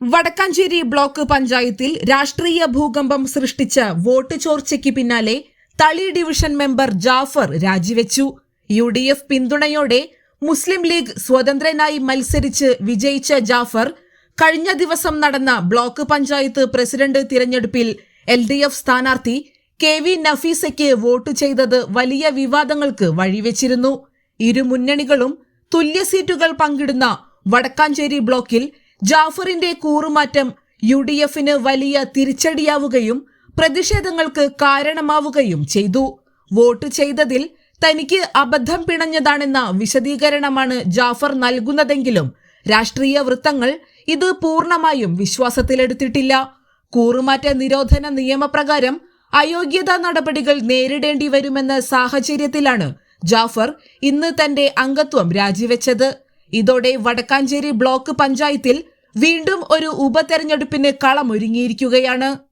Vadakkanchery block പഞ്ചായത്തിൽ രാഷ്ട്രീയ ഭൂകമ്പം സൃഷ്ടിച്ച വോട്ട് ചോർച്ചയ്ക്ക് പിന്നാലെ തളി ഡിവിഷൻ മെമ്പർ ജാഫർ രാജിവെച്ചു. യു ഡി എഫ് പിന്തുണയോടെ മുസ്ലിം ലീഗ് സ്വതന്ത്രനായി മത്സരിച്ച് വിജയിച്ച ജാഫർ കഴിഞ്ഞ ദിവസം നടന്ന ബ്ലോക്ക് പഞ്ചായത്ത് പ്രസിഡന്റ് തിരഞ്ഞെടുപ്പിൽ എൽ ഡി എഫ് സ്ഥാനാർത്ഥി കെ വി നഫീസയ്ക്ക് വോട്ട് ചെയ്തത് വലിയ വിവാദങ്ങൾക്ക് വഴിവെച്ചിരുന്നു. ഇരു മുന്നണികളും തുല്യ സീറ്റുകൾ പങ്കിടുന്ന വടക്കാഞ്ചേരി ബ്ലോക്കിൽ ജാഫറിന്റെ കൂറുമാറ്റം യു ഡി എഫിന് വലിയ തിരിച്ചടിയാവുകയും പ്രതിഷേധങ്ങൾക്ക് കാരണമാവുകയും ചെയ്തു. വോട്ട് ചെയ്തതിൽ തനിക്ക് അബദ്ധം പിണഞ്ഞതാണെന്ന വിശദീകരണമാണ് ജാഫർ നൽകുന്നതെങ്കിലും രാഷ്ട്രീയ വൃത്തങ്ങൾ ഇത് പൂർണമായും വിശ്വാസത്തിലെടുത്തിട്ടില്ല. കൂറുമാറ്റ നിരോധന നിയമപ്രകാരം അയോഗ്യതാ നടപടികൾ നേരിടേണ്ടി വരുമെന്ന സാഹചര്യത്തിലാണ് ജാഫർ ഇന്ന് തന്റെ അംഗത്വം രാജിവെച്ചത്. ഇതോടെ വടക്കാഞ്ചേരി ബ്ലോക്ക് പഞ്ചായത്തിൽ വീണ്ടും ഒരു ഉപതെരഞ്ഞെടുപ്പിന് കളമൊരുങ്ങിയിരിക്കുകയാണ്.